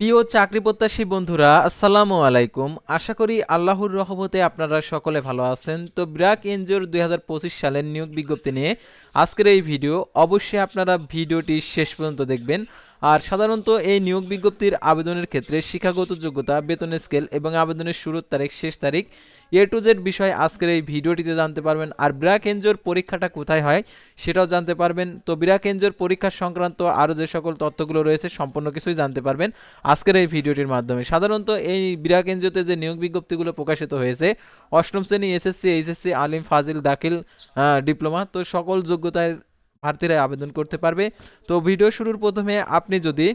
প্রিয় চাকরি প্রত্যাশী বন্ধুরা, আসসালামু আলাইকুম। আশা করি আল্লাহর রহমতে আপনারা সকলে ভালো আছেন। তো ব্র্যাক এনজিওর দুই হাজার পঁচিশ সালের নিয়োগ বিজ্ঞপ্তি নিয়ে আজকের এই ভিডিও। অবশ্যই আপনারা ভিডিওটি শেষ পর্যন্ত দেখবেন। আর সাধারণত এই নিয়োগ বিজ্ঞপ্তির আবেদনের ক্ষেত্রে শিক্ষাগত যোগ্যতা বেতনের স্কেল এবং আবেদনের শুরুর তারিখ, শেষ তারিখ, এ টু জেড বিষয়ে আজকের এই ভিডিওটিতে জানতে পারবেন আর ব্র্যাক এনজিওর পরীক্ষাটা কোথায় হয় সেটাও জানতে পারবেন। তো ব্র্যাক এনজিওর পরীক্ষা সংক্রান্ত আরও যে সকল তথ্যগুলো রয়েছে সম্পূর্ণ কিছুই জানতে পারবেন আজকের এই ভিডিওটির মাধ্যমে। সাধারণত এই ব্র্যাক এনজিওতে যে নিয়োগ বিজ্ঞপ্তিগুলো প্রকাশিত হয়েছে, অষ্টম শ্রেণি, এসএসসি, এইচএসসি, আলিম, ফাজিল, দাখিল ডিপ্লোমা, তো সকল যোগ্যতার প্রার্থীরা আবেদন করতে পারবে। তো ভিডিও শুরুর প্রথমে আপনি যদি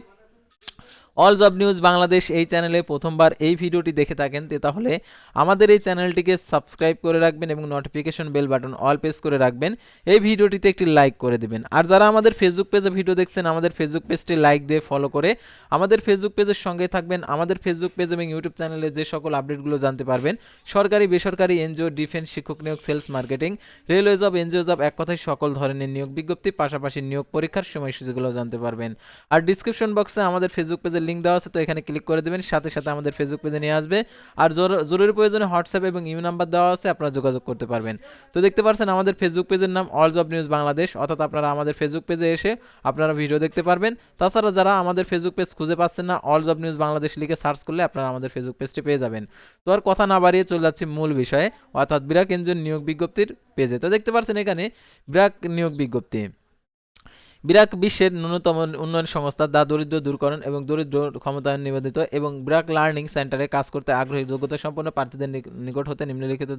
অল জব নিউজ বাংলাদেশ এই চ্যানেলে প্রথমবার এই ভিডিওটি দেখে থাকেন, তে তাহলে আমাদের এই চ্যানেলটিকে সাবস্ক্রাইব করে রাখবেন এবং notification bell button all press করে রাখবেন। এই ভিডিওটিতে একটি লাইক করে দেবেন। আর যারা আমাদের ফেসবুক পেজে ভিডিও দেখছেন, আমাদের ফেসবুক পেজটি লাইক দিয়ে ফলো করে আমাদের ফেসবুক পেজের সঙ্গে থাকবেন। আমাদের ফেসবুক পেজ এবং ইউটিউব চ্যানেলে যে সকল আপডেটগুলো জানতে পারবেন, সরকারি, বেসরকারি এনজিও ডিফেন্স শিক্ষক নিয়োগ sales marketing railway job NGO job এক কথায় সকল ধরনের নিয়োগ বিজ্ঞপ্তি, পাশাপাশি নিয়োগ পরীক্ষার সময়সূচিগুলো জানতে পারবেন। আর ডিসক্রিপশন বক্সে আমাদের ফেসবুক পেজের লিঙ্ক দেওয়া আছে, তো এখানে ক্লিক করে দেবেন, সাথে সাথে আমাদের ফেসবুক পেজে নিয়ে আসবে। আর জরু- জরুরি প্রয়োজনে হোয়াটসঅ্যাপ এবং ইউ নাম্বার দেওয়া আছে, আপনারা যোগাযোগ করতে পারবেন। তো দেখতে পাচ্ছেন আমাদের ফেসবুক পেজের নাম অল জব নিউজ বাংলাদেশ অর্থাৎ আপনারা আমাদের ফেসবুক পেজে এসে আপনারা ভিডিও দেখতে পারবেন। তাছাড়া যারা আমাদের ফেসবুক পেজ খুঁজে পাচ্ছেন না অল জব নিউজ বাংলাদেশ লিখে সার্চ করলে আপনারা আমাদের ফেসবুক পেজটি পেয়ে যাবেন। তো আর কথা না বাড়িয়ে চলে যাচ্ছি মূল বিষয়ে, অর্থাৎ ব্র্যাক এনজিওর নিয়োগ বিজ্ঞপ্তির পেজে তো দেখতে পাচ্ছেন এখানে ব্র্যাক নিয়োগ বিজ্ঞপ্তি। ব্র্যাক বিশ্বের ন্যূনতম উন্নয়ন সংস্থা দা দরিদ্র দূরকরণ এবং দরিদ্র ক্ষমতায়ন নিবেদিত এবং ব্র্যাক লার্নিং সেন্টারে কাজ করতে আগ্রহী যোগ্যতা সম্পন্ন প্রার্থীদের নিকট হতে নিম্নলিখিত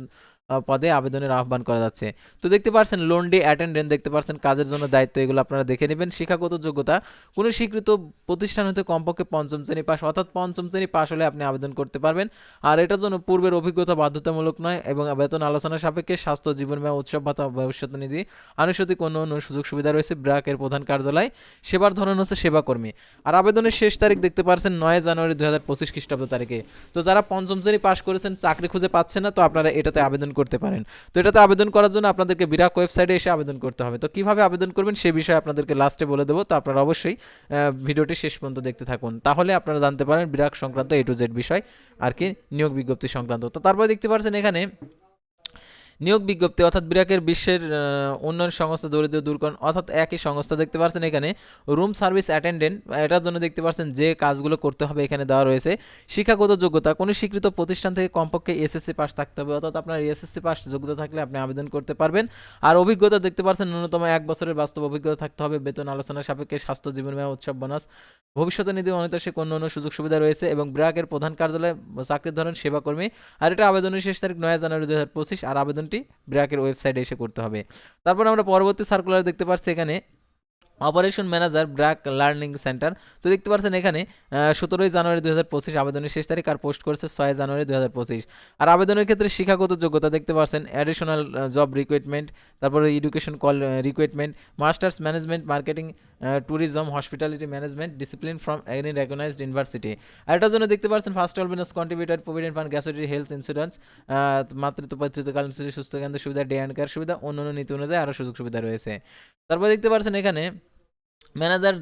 পদে আবেদনের আহ্বান করা যাচ্ছে। তো দেখতে পাচ্ছেন লোনডি অ্যাটেন্ডেন্ট দেখতে পাচ্ছেন কাজের জন্য দায়িত্ব এগুলো আপনারা দেখে নেবেন। শিক্ষাগত যোগ্যতা, কোনো স্বীকৃত প্রতিষ্ঠান হতে কমপক্ষে পঞ্চম শ্রেণি পাস অর্থাৎ পঞ্চম শ্রেণি পাস হলে আপনি আবেদন করতে পারবেন। আর এটার জন্য পূর্বের অভিজ্ঞতা বাধ্যতামূলক নয় এবং বেতন আলোচনা সাপেক্ষে স্বাস্থ্য জীবন বীমা উৎসব ভাতা, ভবিষ্যৎ নিধি, আনুষঙ্গিক অন্য অন্য সুযোগ সুবিধা রয়েছে। ব্র্যাকের প্রধান কার্যালয়, সেবার ধরন হচ্ছে সেবাকর্মী। আর আবেদনের শেষ তারিখ দেখতে পারছেন নয় জানুয়ারি দুই হাজার পঁচিশ খ্রিস্টাব্দ তারিখে। তো যারা পঞ্চম শ্রেণি পাশ করেছেন, চাকরি খুঁজে পাচ্ছেন না, তো আপনারা এটাতে আবেদন করতে পারেন। তো এটাতে আবেদন করার জন্য আপনাদেরকে বিরাক ওয়েবসাইটে এসে আবেদন করতে হবে। তো কীভাবে আবেদন করবেন সে বিষয়ে আপনাদেরকে লাস্টে বলে দেবো। তো আপনারা অবশ্যই ভিডিওটি শেষ পর্যন্ত দেখতে থাকুন। তাহলে আপনারা জানতে পারেন বিরাক সংক্রান্ত এ টু জেড বিষয় আর কি নিয়োগ বিজ্ঞপ্তি সংক্রান্ত। তো তারপরে দেখতে পাচ্ছেন এখানে নিয়োগ বিজ্ঞপ্তি অর্থাৎ বিরাকের বিশ্বের উন্নয়ন সংস্থা দরিদ্র দূরকরণ অর্থাৎ একই সংস্থা দেখতে পাচ্ছেন এখানে। রুম সার্ভিস অ্যাটেন্ডেন্ট, এটার জন্য দেখতে পাচ্ছেন যে কাজগুলো করতে হবে এখানে দেওয়া রয়েছে। শিক্ষাগত যোগ্যতা, কোনো স্বীকৃত প্রতিষ্ঠান থেকে কমপক্ষে এসএসসি পাস থাকতে হবে অর্থাৎ আপনার এসএসসি পাস যোগ্যতা থাকলে আপনি আবেদন করতে পারবেন। আর অভিজ্ঞতা দেখতে পাচ্ছেন ন্যূনতম এক বছরের বাস্তব অভিজ্ঞতা থাকতে হবে। বেতন আলোচনা সাপেক্ষে স্বাস্থ্য, জীবন বীমা, উৎসব, বোনাস। ভবিষ্যতে নিধি অনির্দেশিক অন্য অন্য সুযোগ সুবিধা রয়েছে এবং ব্র্যাকের প্রধান কার্যালয়ে, চাকরির ধরন, সেবাকর্মী। আর এটা আবেদনের শেষ তারিখ নয় জানুয়ারি দু হাজার পঁচিশ। আর আবেদনটি ব্র্যাকের ওয়েবসাইটে এসে করতে হবে। তারপর আমরা পরবর্তী সার্কুলার দেখতে পাচ্ছি এখানে operation manager BRAC learning centre. তো দেখতে পাচ্ছেন এখানে সতেরোই জানুয়ারি দু হাজার পঁচিশ আবেদনের শেষ তারিখ আর পোস্ট করেছে ছয় জানুয়ারি দু হাজার পঁচিশ। আর আবেদনের ক্ষেত্রে শিক্ষাগত যোগ্যতা দেখতে পাচ্ছেন অ্যাডিশনাল জব রিক্রুটমেন্ট তারপরে education call recruitment masters management marketing tourism hospitality management discipline from any recognised university আর এটার জন্য দেখতে পাচ্ছেন first all bonus contributor provident fund gratuity health insurance মাতৃত্ব, পিতৃত্বকালীন সুস্থ কেন্দ্র সুবিধা ডে অ্যান্ড কেয়ার সুবিধা অন্য অন্য নীতি অনুযায়ী আরও সুযোগ সুবিধা রয়েছে। তারপর দেখতে পাচ্ছেন এখানে ম্যানেজার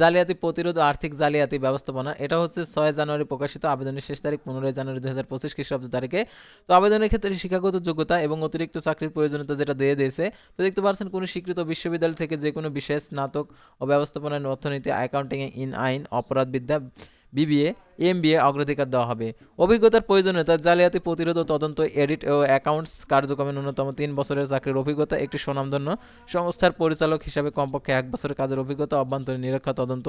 জালিয়াতি প্রতিরোধ আর্থিক জালিয়াতি ব্যবস্থাপনা, এটা হচ্ছে ছয় জানুয়ারি প্রকাশিত আবেদনের শেষ তারিখ, পনেরোই জানুয়ারি দু হাজার পঁচিশ খ্রিস্টাব্দ তারিখে। তো আবেদনের ক্ষেত্রে শিক্ষাগত যোগ্যতা এবং অতিরিক্ত চাকরির প্রয়োজনীয়তা যেটা দিয়ে দিয়েছে, তো দেখতে পাচ্ছেন কোনো স্বীকৃত বিশ্ববিদ্যালয় থেকে যে কোনো বিশেষ স্নাতক ও ব্যবস্থাপনায় অর্থনীতি অ্যাকাউন্টিং ইন আইন অপরাধবিদ্যা বিবিএ, এমবিএ অগ্রাধিকার দেওয়া হবে। অভিজ্ঞতার প্রয়োজনীয়তা, জালিয়াতি প্রতিরোধ ও তদন্ত, এডিট ও অ্যাকাউন্টস কার্যক্রমে ন্যূনতম তিন বছরের চাকরির অভিজ্ঞতা, একটি স্বনামধন্য সংস্থার পরিচালক হিসাবে কমপক্ষে এক বছরের কাজের অভিজ্ঞতা, অভ্যন্তরীণ নিরীক্ষা, তদন্ত,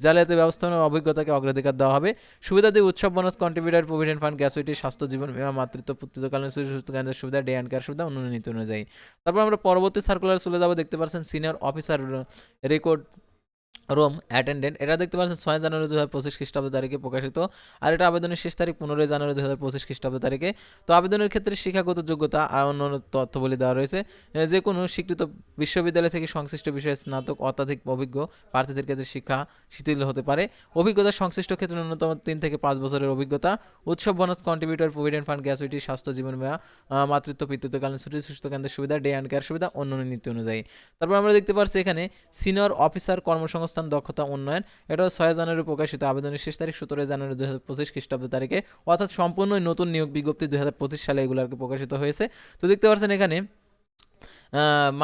জালিয়াতি ব্যবস্থাপনার অভিজ্ঞতাকে অগ্রাধিকার দেওয়া হবে। সুবিধাদি উৎসব bonus contributor provident fund gratuity স্বাস্থ্য জীবন বিমা, মাতৃত্ব পুত্রিতকালীন কেন্দ্রের সুবিধা ডে অ্যান্ড কেয়ার সুবিধা অন্যান্য নীতি অনুযায়ী। তারপর আমরা পরবর্তী সার্কুলার চলে যাব। দেখতে পাচ্ছেন senior officer record room attendant. এটা দেখতে পাচ্ছেন ছয় জানুয়ারি দু হাজার পঁচিশ খ্রিস্টাব্দ তারিখে প্রকাশিত, আর এটা আবেদনের শেষ তারিখ পনেরোই জানুয়ারি দু হাজার পঁচিশ খ্রিস্টাব্দ তারিখে। তো আবেদনের ক্ষেত্রে শিক্ষাগত যোগ্যতা আর অন্যান্য তথ্যবলী দেওয়া রয়েছে। যে কোনো স্বীকৃত বিশ্ববিদ্যালয় থেকে সংশ্লিষ্ট বিষয়ে স্নাতক, অত্যাধিক, অভিজ্ঞ প্রার্থীদের ক্ষেত্রে শিক্ষা শিথিল হতে পারে। অভিজ্ঞতা সংশ্লিষ্ট ক্ষেত্রে ন্যূনতম তিন থেকে পাঁচ বছরের অভিজ্ঞতা। উৎসব, bonus contributor provident fund gratuity স্বাস্থ্য, জীবন বীমা মাতৃত্ব, পিতৃত্বকালীন ছুটি, সুস্থ কেন্দ্রের সুবিধা ডে অ্যান্ড কেয়ার সুবিধা, অন্যান্য নীতি অনুযায়ী। তারপর আমরা দেখতে পাচ্ছি এখানে সিনিয়র অফিসার কর্মসংস্থান কর্মসংস্থান দক্ষতা উন্নয়ন এটা ছয় জানুয়ারি প্রকাশিত আবেদনের শেষ তারিখ সতেরোই জানুয়ারি দুই হাজার পঁচিশ খ্রিস্টাব্দ তারিখে। অর্থাৎ সম্পূর্ণই নতুন নিয়োগ বিজ্ঞপ্তি দুই হাজার পঁচিশ সালে এগুলো আর কি প্রকাশিত হয়েছে। তো দেখতে পাচ্ছেন এখানে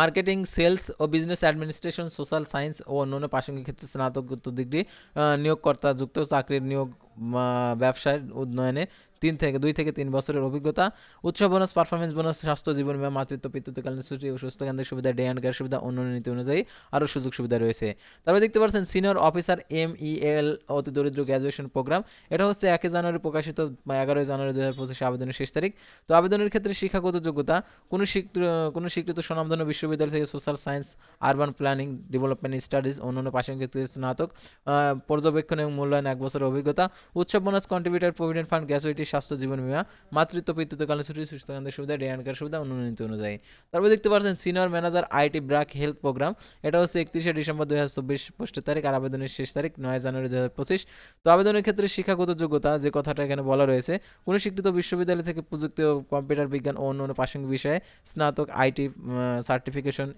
মার্কেটিং সেলস ও বিজনেস অ্যাডমিনিস্ট্রেশন সোশ্যাল সায়েন্স ও অন্যান্য প্রাসঙ্গিক ক্ষেত্রে স্নাতকোত্তর ডিগ্রি নিয়োগকর্তা যুক্ত চাকরির নিয়োগ আহ, ব্যবসায় উন্নয়নে তিন থেকে, দুই থেকে তিন বছরের অভিজ্ঞতা। উৎসব বোনাস পারফরমেন্স বোনাস, স্বাস্থ্য, জীবন বীমা, মাতৃত্ব, পিতৃত্বকালীন সুস্থ কেন্দ্রের সুবিধা ডে অ্যান্ড কেয়ার সুবিধা, অন্যান্য নীতি অনুযায়ী আরও সুযোগ সুবিধা রয়েছে। তারপরে দেখতে পাচ্ছেন senior officer M E L অতি দরিদ্র গ্র্যাজুয়েশন প্রোগ্রাম এটা হচ্ছে একই জানুয়ারি প্রকাশিত এগারোই জানুয়ারি দু হাজার পঁচিশে আবেদনের শেষ তারিখ। তো আবেদনের ক্ষেত্রে শিক্ষাগত যোগ্যতা, কোনো কোনো স্বীকৃত স্বনামধন্য বিশ্ববিদ্যালয় থেকে social science urban planning development studies অন্যান্য ক্ষেত্রে স্নাতক পর্যবেক্ষণ এবং মূল্যায়ন এক বছরের অভিজ্ঞতা। উৎসব bonus contributor provident fund gratuity স্বাস্থ্য জীবন বীমা, মাতৃত্ব, পিতৃত্বকালীন ছুটি সুস্থ কেন্দ্রের সুবিধা ডে অ্যান্ড সুবিধা নীতি অনুযায়ী। তারপর দেখতে পাচ্ছেন senior manager IT BRAC health programme. এটা হচ্ছে একত্রিশে ডিসেম্বর দুই হাজার চব্বিশ পোস্টের তারিখ, আর আবেদনের শেষ তারিখ নয় জানুয়ারি দুই হাজার পঁচিশ। তো আবেদনের ক্ষেত্রে শিক্ষাগত যোগ্যতা, যে কথাটা এখানে বলা রয়েছে কোনো স্বীকৃত বিশ্ববিদ্যালয় থেকে প্রযুক্তি ও কম্পিউটার বিজ্ঞান ও অন্যান্য প্রাসঙ্গিক বিষয়ে স্নাতক আইটি সার্টিফিকেশন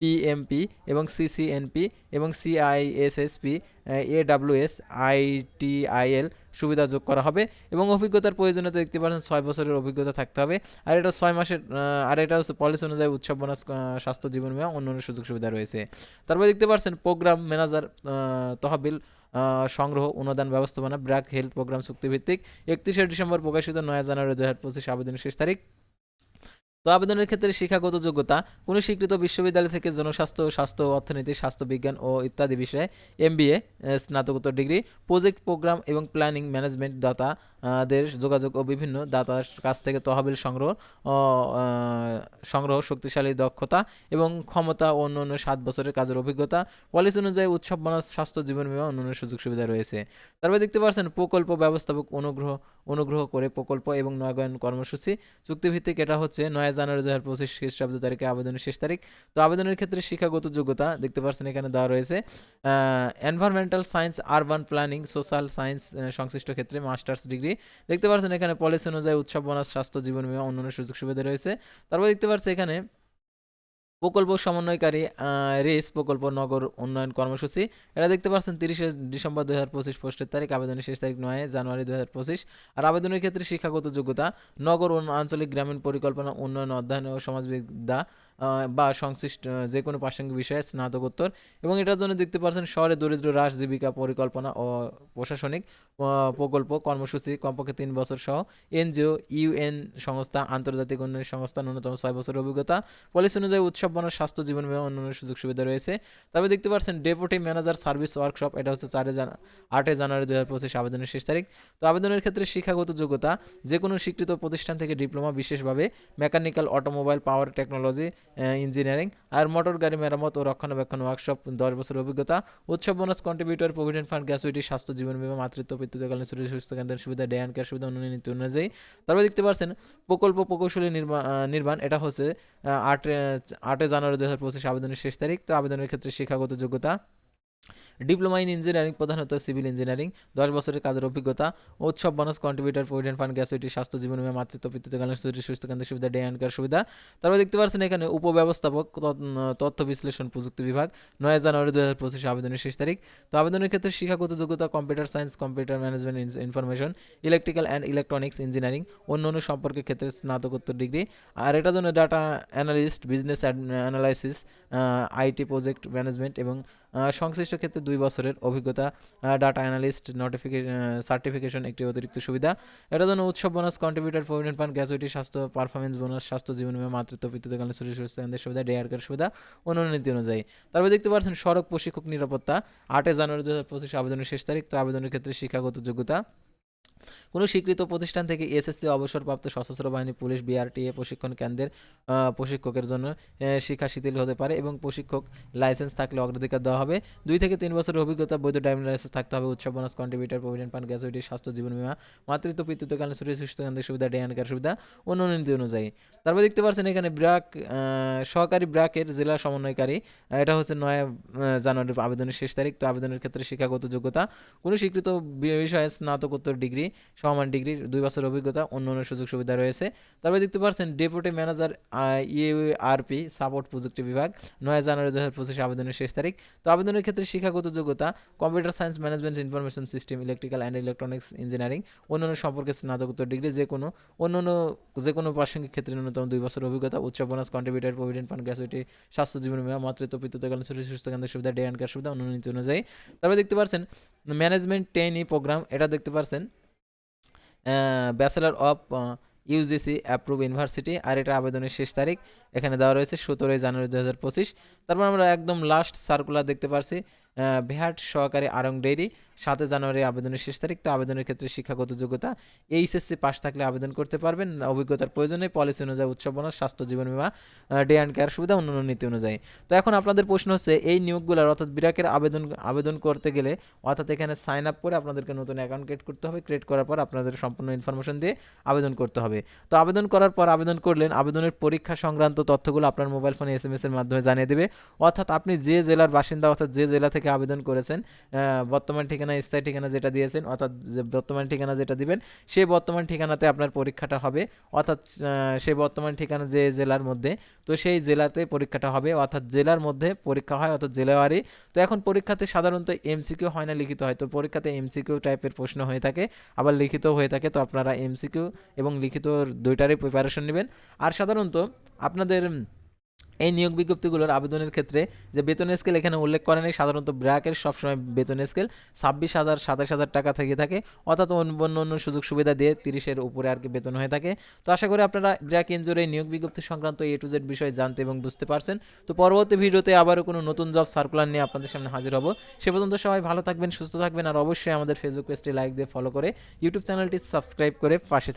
পিএমপি এবং সিসিএনপি এবং সিআইএসএসপি এডাব্লিউএস আইটিআইএল সুবিধা যোগ করা হবে এবং অভিজ্ঞতার প্রয়োজনীয়তা দেখতে পাচ্ছেন ছয় বছরের অভিজ্ঞতা থাকতে হবে। আর এটা ছয় মাসের আর এটা হচ্ছে পলিসি অনুযায়ী উৎসব, বোনাস স্বাস্থ্য, জীবন বীমা, অন্যান্য সুযোগ সুবিধা রয়েছে। তারপরে দেখতে পাচ্ছেন প্রোগ্রাম ম্যানেজার তহবিল সংগ্রহ, অনুদান, ব্যবস্থাপনা, ব্র্যাক হেলথ প্রোগ্রাম চুক্তিভিত্তিক। একত্রিশে ডিসেম্বর প্রকাশিত নয় জানুয়ারি দু হাজার পঁচিশ আবেদনের শেষ তারিখ। তো আবেদনের ক্ষেত্রে শিক্ষাগত যোগ্যতা, কোনো স্বীকৃত বিশ্ববিদ্যালয় থেকে জনস্বাস্থ্য, স্বাস্থ্য, অর্থনীতি স্বাস্থ্যবিজ্ঞান ও ইত্যাদি বিষয়ে এমবিএ স্নাতকোত্তর ডিগ্রি, প্রজেক্ট প্রোগ্রাম এবং প্ল্যানিং ম্যানেজমেন্ট দাতা দের যোগাযোগ ও বিভিন্ন দাতার কাছ থেকে তহবিল সংগ্রহ সংগ্রহ শক্তিশালী দক্ষতা এবং ক্ষমতা ও অন্য অন্য সাত বছরের কাজের অভিজ্ঞতা, পলিসি অনুযায়ী উৎসব, বোনাস, স্বাস্থ্য, জীবন বীমা, অন্যান্য সুযোগ সুবিধা রয়েছে। তারপরে দেখতে পাচ্ছেন, প্রকল্প ব্যবস্থাপক অনুগ্রহ অনুগ্রহ করে প্রকল্প এবং নয়গয়ন কর্মসূচি। চুক্তিভিত্তিক এটা হচ্ছে নয় জানুয়ারি দু হাজার পঁচিশ খ্রিস্টাব্দ তারিখে আবেদনের শেষ তারিখ। তো আবেদনের ক্ষেত্রে শিক্ষাগত যোগ্যতা দেখতে পাচ্ছেন এখানে দেওয়া রয়েছে। Environmental science urban planning social science সংশ্লিষ্ট ক্ষেত্রে মাস্টার্স ডিগ্রি দেখতে পাচ্ছেন এখানে পলিসি অনুযায়ী উৎসব, বোনাস, স্বাস্থ্য, জীবন বীমা, অন্যান্য সুযোগ সুবিধা রয়েছে। তারপর দেখতে পাচ্ছি এখানে প্রকল্প সমন্বয়কারী রেস প্রকল্প নগর উন্নয়ন কর্মসূচি। এটা দেখতে পাচ্ছেন তিরিশে ডিসেম্বর দুই হাজার পঁচিশ পোস্টের তারিখ, আবেদনের শেষ তারিখ নয় জানুয়ারি দুই হাজার পঁচিশ। আর আবেদনের ক্ষেত্রে শিক্ষাগত যোগ্যতা, নগর আঞ্চলিক গ্রামীণ পরিকল্পনা, উন্নয়ন অধ্যয়ন ও সমাজবিদ্যা বা সংশ্লিষ্ট যে কোনো প্রাসঙ্গিক বিষয়ে স্নাতকোত্তর এবং এটার জন্য দেখতে পাচ্ছেন শহরে দরিদ্র হ্রাস, জীবিকা পরিকল্পনা ও প্রশাসনিক প্রকল্প, কর্মসূচি, কমপক্ষে তিন বছর সহ এনজিও, ইউএন সংস্থা, আন্তর্জাতিক উন্নয়ন সংস্থা, ন্যূনতম ছয় বছর অভিজ্ঞতা। পলিসি অনুযায়ী উৎসব বনার স্বাস্থ্য, জীবন বীমা অন্যান্য সুযোগ সুবিধা রয়েছে। তবে দেখতে পাচ্ছেন ডেপুটি ম্যানেজার সার্ভিস ওয়ার্কশপ, এটা হচ্ছে চারে আটই জানুয়ারি দু হাজার পঁচিশ আবেদনের শেষ তারিখ। তো আবেদনের ক্ষেত্রে শিক্ষাগত যোগ্যতা যে কোনো স্বীকৃত প্রতিষ্ঠান থেকে ডিপ্লোমা, বিশেষভাবে mechanical, automobile, power technology engineering আর মোটর গাড়ি মেরামত ও রক্ষণাবেক্ষণ ওয়ার্কশপ দশ বছর অভিজ্ঞতা, উৎসব bonus contributor provident fund gratuity স্বাস্থ্য, জীবন বিমা, মাতৃত্ব, পিতৃত্বকালীন শরীর সুস্থ কেন্দ্রের সুবিধা ডে অ্যান্ড কেয়ার সুবিধা অনুনীতি নীতি, অনুযায়ী। তারপরে দেখতে পাচ্ছেন প্রকল্প প্রকৌশলী নির্মাণ, এটা হচ্ছে আটে আট জানুয়ারি দু হাজার পঁচিশ আবেদনের শেষ তারিখ। তো আবেদনের ক্ষেত্রে শিক্ষাগত যোগ্যতা ডিপ্লোমা ইন ইঞ্জিনিয়ারিং প্রধানত সিভিল ইঞ্জিনিয়ারিং দশ বছরের কাজের অভিজ্ঞতা, উৎসব bonus contributor provident fund gratuity স্বাস্থ্য, জীবন বীমা, মাতৃত্ব পিতৃত্বকালীন সুস্থ কেন্দ্রের সুবিধা ডে অ্যান্ড সুবিধা। তারপর দেখতে পাচ্ছেন এখানে উপব্যবস্থাপক, তথ্য বিশ্লেষণ প্রযুক্তি বিভাগ, নয় জানুয়ারি দু হাজার পঁচিশ আবেদনের শেষ তারিখ। তো আবেদনের ক্ষেত্রে শিক্ষাগত যোগ্যতা computer science computer management information electrical and electronics engineering অন্য অন্য সম্পর্কের ক্ষেত্রে স্নাতকোত্তর ডিগ্রি আর এটার জন্য data analyst business analysis IT project management এবং সংশ্লিষ্ট ক্ষেত্রে দুই বছরের অভিজ্ঞতা ডাটা অ্যানালিস্ট নোটিফিকেশন সার্টিফিকেশন একটি অতিরিক্ত সুবিধা। এটার জন্য উৎসব bonus contributor provident fund gratuity স্বাস্থ্য পারফরমেন্স বোনাস স্বাস্থ্য, জীবন বীমা, মাতৃত্ব পিতৃত্বকালীন ছুটি সুস্থ কেন্দ্রের সুবিধা ডে আর্কার সুবিধা অন্যান্য নীতি অনুযায়ী। তারপর দেখতে পাচ্ছেন সড়ক প্রশিক্ষক নিরাপত্তা, আটই জানুয়ারি দু হাজার পঁচিশ আবেদনের শেষ তারিখ। তো আবেদনের ক্ষেত্রে শিক্ষাগত যোগ্যতা কোনো স্বীকৃত প্রতিষ্ঠান থেকে এসএসসি অবসরপ্রাপ্ত সশস্ত্র বাহিনী পুলিশ বিআরটিএ প্রশিক্ষণ কেন্দ্রের প্রশিক্ষকের জন্য শিক্ষা শিথিল হতে পারে এবং প্রশিক্ষক লাইসেন্স থাকলে অগ্রাধিকার দেওয়া হবে। দুই থেকে তিন বছরের অভিজ্ঞতা বৈধ ড্রাইভিং লাইসেন্স থাকতে হবে উৎসব bonus contributor provident fund gratuity স্বাস্থ্য জীবন বীমা মাতৃত্ব পিতৃত্বকালীন সুস্থ কেন্দ্রের সুবিধা ডে অ্যান্ড কেয়ার সুবিধা অন্যান্য নীতি অনুযায়ী। তারপর দেখতে পাচ্ছেন এখানে ব্র্যাক আহ, সহকারী ব্র্যাকের জেলা সমন্বয়কারী এটা হচ্ছে নয় জানুয়ারির আবেদনের শেষ তারিখ তো আবেদনের ক্ষেত্রে শিক্ষাগত যোগ্যতা কোনো স্বীকৃত বিষয়ে স্নাতকোত্তর ডিগ্রি সমান ডিগ্রি, দুই বছর অভিজ্ঞতা, অন্য অন্য সুযোগ সুবিধা রয়েছে। তারপরে দেখতে পাচ্ছেন ডেপুটি ম্যানেজার ইউআরপি সাপোর্ট প্রযুক্তি বিভাগ, নয় জানুয়ারি দু হাজার পঁচিশে আবেদনের শেষ তারিখ। তো আবেদনের ক্ষেত্রে শিক্ষাগত যোগ্যতা, computer science management information system, electrical and electronics engineering অন্যান্য সম্পর্কে স্নাতকোত্তর ডিগ্রি, যে কোনো অন্যান্য যে কোনো প্রাসঙ্গিক ক্ষেত্রে ন্যূনতম দুই বছর অভিজ্ঞতা, উচ্চ bonus contributor provident fund gratuity স্বাস্থ্য জীবন বিমা, মাতৃত্ব, পিতৃত্বকালীন ছোট সুস্থ কেন্দ্রের সুবিধা ডে অ্যান্ড সুবিধা অন্যান্য অনুযায়ী। তারপরে দেখতে পাচ্ছেন ম্যানেজমেন্ট টেন ই প্রোগ্রাম এটা দেখতে পাচ্ছেন bachelor of UGC approve university আর এটা আবেদনের শেষ তারিখ এখানে দেওয়া রয়েছে সতেরোই জানুয়ারি দু হাজার পঁচিশ। তারপর আমরা একদম লাস্ট সার্কুলার দেখতে পারছি। ভ্যাট সহকারী আরং ডেইরি, সাতই জানুয়ারি আবেদনের শেষ তারিখ। তো আবেদনের ক্ষেত্রে শিক্ষাগত যোগ্যতা এইচএসসি পাস থাকলে আবেদন করতে পারবেন। অভিজ্ঞতার প্রয়োজনে পলিসি অনুযায়ী উৎসব বোনাস, স্বাস্থ্য, জীবন বিমা ডে অ্যান্ড কেয়ার সুবিধা, অন্যান্য নীতি অনুযায়ী। তো এখন আপনাদের প্রশ্ন হচ্ছে, এই নিয়োগগুলোর অর্থাৎ বিরাকের আবেদন আবেদন করতে গেলে অর্থাৎ এখানে সাইন আপ করে আপনাদেরকে নতুন অ্যাকাউন্ট ক্রিয়েট করতে হবে। ক্রিয়েট করার পর আপনাদের সম্পূর্ণ ইনফরমেশন দিয়ে আবেদন করতে হবে। তো আবেদন করার পর আবেদন করলেন, আবেদনের পরীক্ষা সংক্রান্ত তথ্যগুলো আপনার মোবাইল ফোনে এস এর মাধ্যমে জানিয়ে দেবে। অর্থাৎ আপনি যে জেলার বাসিন্দা, অর্থাৎ যে জেলা থেকে আবেদন করেছেন বর্তমান ঠিকানা, স্থায়ী ঠিকানা যেটা দিয়েছেন, অর্থাৎ বর্তমান ঠিকানা যেটা দিবেন সেই বর্তমান ঠিকানাতে আপনার পরীক্ষাটা হবে, অর্থাৎ সেই বর্তমান ঠিকানা যে জেলার মধ্যে, তো সেই জেলাতে পরীক্ষাটা হবে, অর্থাৎ জেলার মধ্যে পরীক্ষা হয়, অর্থাৎ জেলাওয়ারি তো এখন পরীক্ষাতে সাধারণত এমসিকিউ হয় না লিখিত হয়, তো পরীক্ষাতে এমসিকিউ টাইপের প্রশ্ন হয়ে থাকে, আবার লিখিত হয়ে থাকে, তো আপনারা এমসিকিউ এবং লিখিত দুইটারই প্রিপারেশন নেবেন। আর সাধারণত আপনাদের এই নিয়োগ বিজ্ঞপ্তিগুলোর আবেদনের ক্ষেত্রে যে বেতন স্কেল এখানে উল্লেখ করে নেই, সাধারণত ব্র্যাকের সবসময় বেতন স্কেল ছাব্বিশ হাজার, সাতাশ হাজার টাকা থেকে থাকে, অর্থাৎ অন্য অন্য সুযোগ সুবিধা দিয়ে তিরিশের উপরে আর কি বেতন হয়ে থাকে। তো আশা করি আপনারা ব্র্যাক এনজোর এই নিয়োগ বিজ্ঞপ্তি সংক্রান্ত এ টু জেড বিষয় জানতে এবং বুঝতে পারছেন। তো পরবর্তী ভিডিওতে আবারও কোনো নতুন জব সার্কুলার নিয়ে আপনাদের সামনে হাজির হব। সে পর্যন্ত সবাই ভালো থাকবেন, সুস্থ থাকবেন, আর অবশ্যই আমাদের ফেসবুক পেজটি লাইক দিয়ে ফলো করে ইউটিউব চ্যানেলটি সাবস্ক্রাইব করে পাশে